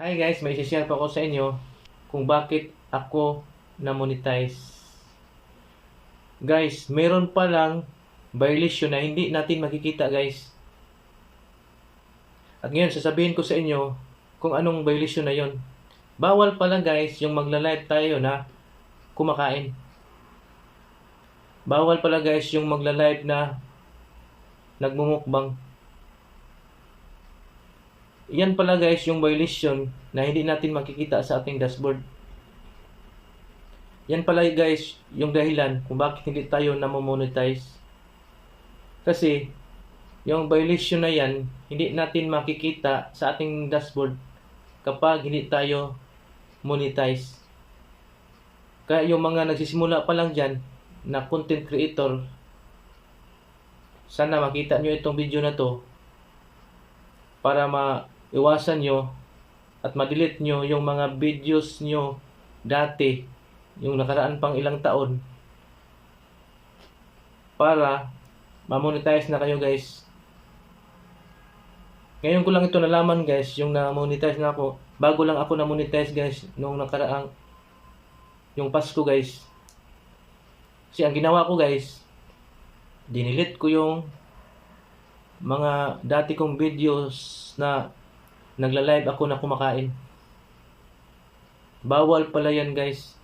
Hi guys, may share pa ako sa inyo kung bakit ako na-monetize. Guys, meron pa lang violation na hindi natin makikita guys. At ngayon, sasabihin ko sa inyo kung anong violation na yon. Bawal pala guys yung magla-live tayo na kumakain. Bawal pala guys yung magla-live na nagmumukbang. Yan pala guys yung violation na hindi natin makikita sa ating dashboard. Yan pala guys yung dahilan kung bakit hindi tayo namo-monetize. Kasi yung violation na yan hindi natin makikita sa ating dashboard kapag hindi tayo monetize. Kaya yung mga nagsisimula pa lang dyan na content creator sana makita nyo itong video na to para maiwasan nyo at ma-delete nyo yung mga videos nyo dati yung nakaraan pang ilang taon para ma-monetize na kayo guys. Ngayon ko lang ito nalaman guys yung na-monetize na ako. Bago lang ako na-monetize guys nung nakaraang yung Pasko guys. Kasi ang ginawa ko guys dinilit ko yung mga dati kong videos na nagla-live ako na kumakain. Bawal pala yan guys.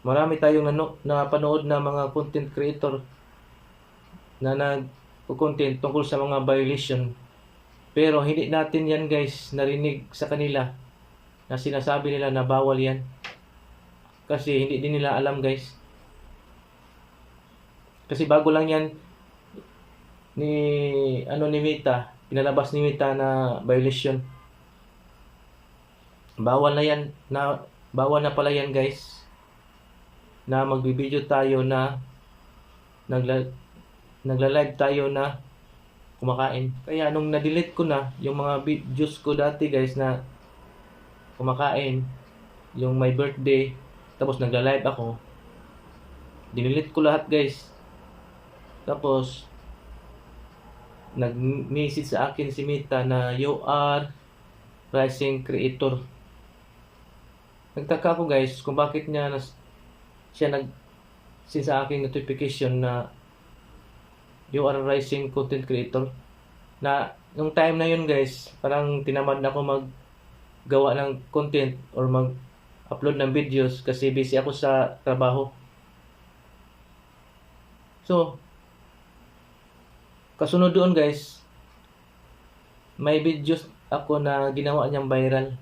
Marami tayong nano, napanood na mga content creator na nag-content tungkol sa mga violation. Pero hindi natin yan guys narinig sa kanila na sinasabi nila na bawal yan. Kasi hindi din nila alam guys. Kasi bago lang yan ni ano ni Mita, pinalabas ni Mita na violation. Bawal na yan na bawal na pala yan guys na magbibideo tayo na nagla nagla-live tayo na kumakain. Kaya nung na-delete ko na yung mga videos ko dati guys na kumakain, yung my birthday, tapos nagla-live ako, dinilit ko lahat guys. Tapos, nag-message sa akin si Mita na you are rising creator. Nagtaka ako guys kung bakit niya nas, siya nag send sa akin notification na you are rising content creator. Na nung time na yun guys, parang tinamad na ako mag gawa ng content or mag upload ng videos kasi busy ako sa trabaho. So, Kasunod doon guys, may videos ako na ginawa niyang viral.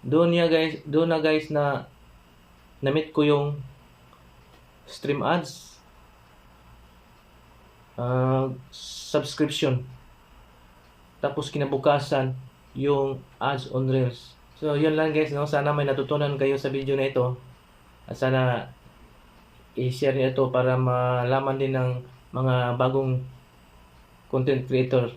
Doon niya guys, doon na guys na namit ko yung stream ads. Uh, subscription. Tapos kinabukasan yung ads on Reels. So, yun lang guys, no? Sana may natutunan kayo sa video na ito. At sana i-share niyo ito para malaman din ng mga bagong content creator